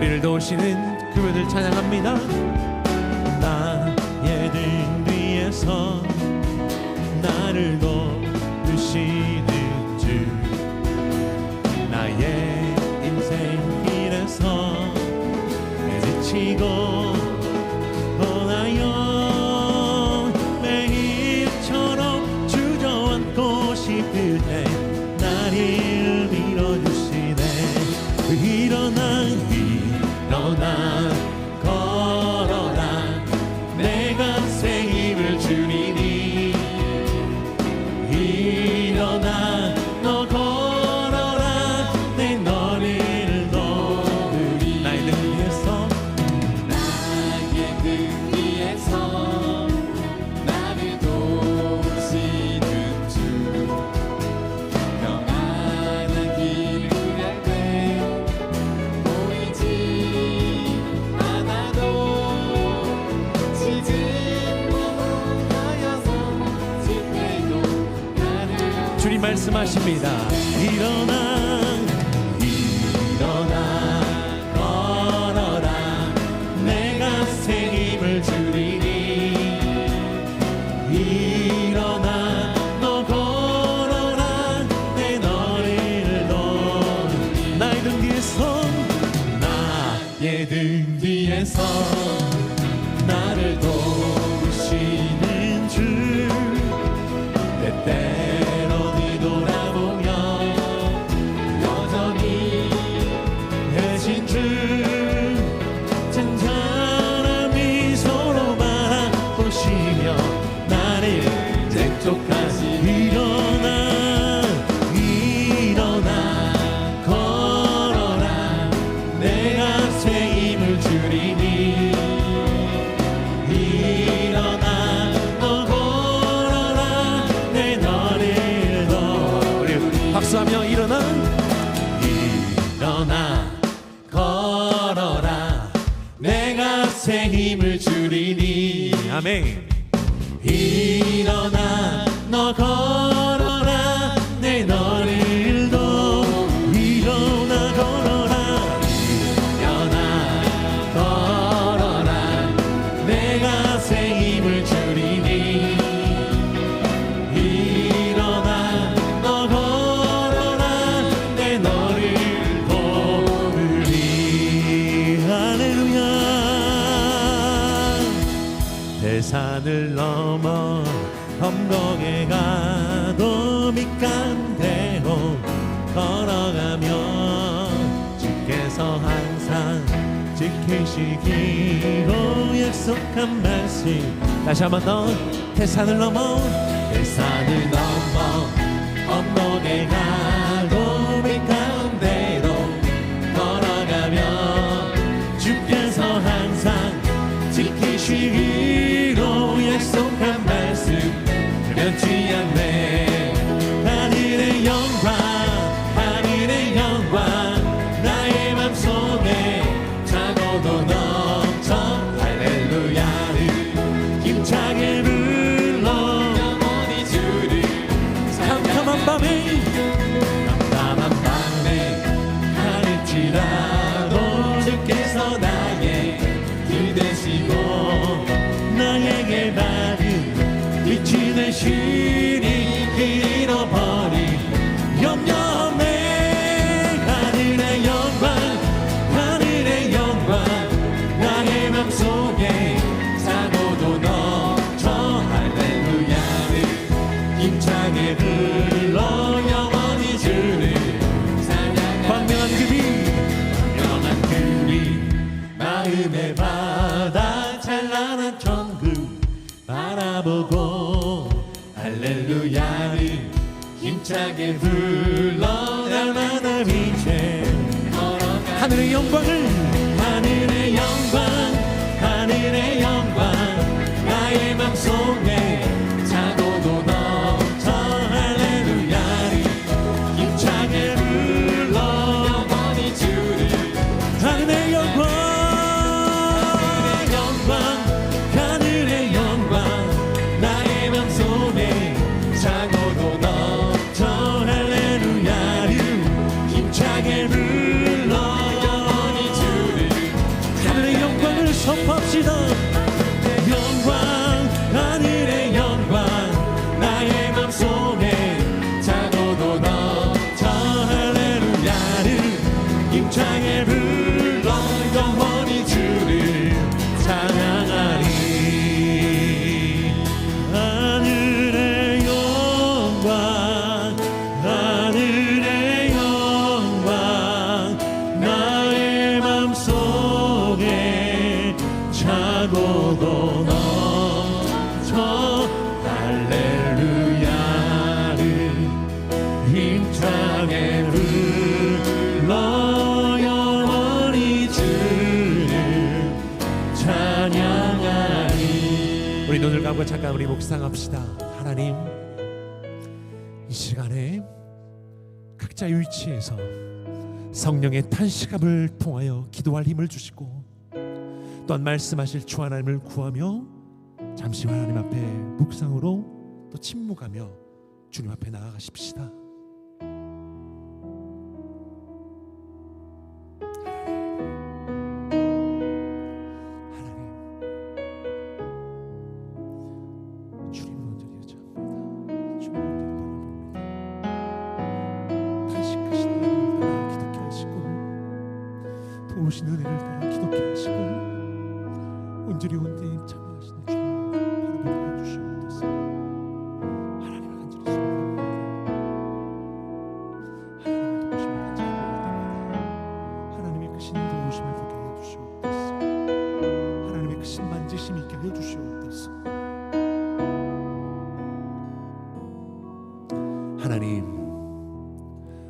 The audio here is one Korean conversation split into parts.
우리를 도우시는 그분을 찬양합니다. 나의 등 위에서 나를 도 주님 말씀하십니다. 일어나 일어나 걸어라. 내가 새 힘을 주리니 일어나 너 걸어라. 내 너를 도우리 나의 등 뒤에서 나의 등 뒤에서 새 힘을 주리니. 아멘. 일어나 너 걸어 산을 넘어 검거에 가도 밑간대로 걸어가며 주께서 항상 지키시기로 약속한 말씀. 다시 한번 더. 대산을 넘어. 대산을 넘어 언덕에 가 차고도 넘쳐. 할렐루야를 힘차게 불러. 영원히 주를 캄캄한 밤에. 캄캄한 밤에 하늘지라도 주께서 나의 길 되시고 나에게 밝은 빛이 되시 마음의 바다 찬란한 천국 바라보고 할렐루야를 힘차게 불러 날마다 빛에 걸어가 하늘의 영광을 다음과 잠깐 우리 묵상합시다. 하나님, 이 시간에 각자의 위치에서 성령의 탄식함을 통하여 기도할 힘을 주시고 또한 말씀하실 주 하나님을 구하며 잠시 하나님 앞에 묵상으로 또 침묵하며 주님 앞에 나아가십시다. 도우신 은혜를 따라 기독게 하시고 온전히 온전히 참여하시는 주님을 바라보게 해주시옵소서. 하나님을 간절히 소원합니다. 하나님의 도우심을 간절히 구할 때마다 하나님의 크신 도우심을 보게 해주시옵소서. 하나님의 크신 만지심이 있게 해주시옵소서. 하나님,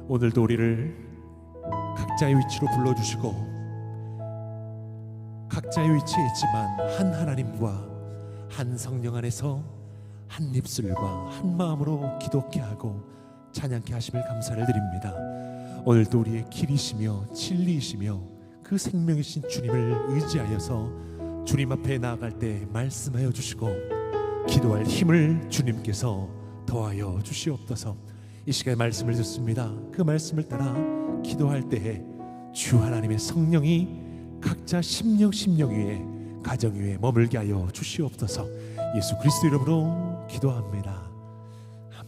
오늘도 우리를 각자의 위치로 불러주시고 각자의 위치에 있지만 한 하나님과 한 성령 안에서 한 입술과 한 마음으로 기도케 하고 찬양케 하심을 감사를 드립니다. 오늘도 우리의 길이시며 진리이시며 그 생명이신 주님을 의지하여서 주님 앞에 나아갈 때 말씀하여 주시고 기도할 힘을 주님께서 더하여 주시옵소서. 이 시간에 말씀을 듣습니다. 그 말씀을 따라 기도할 때에 주 하나님의 성령이 각자 심령 심령 위에 가정 위에 머물게 하여 주시옵소서. 예수 그리스도 이름으로 기도합니다.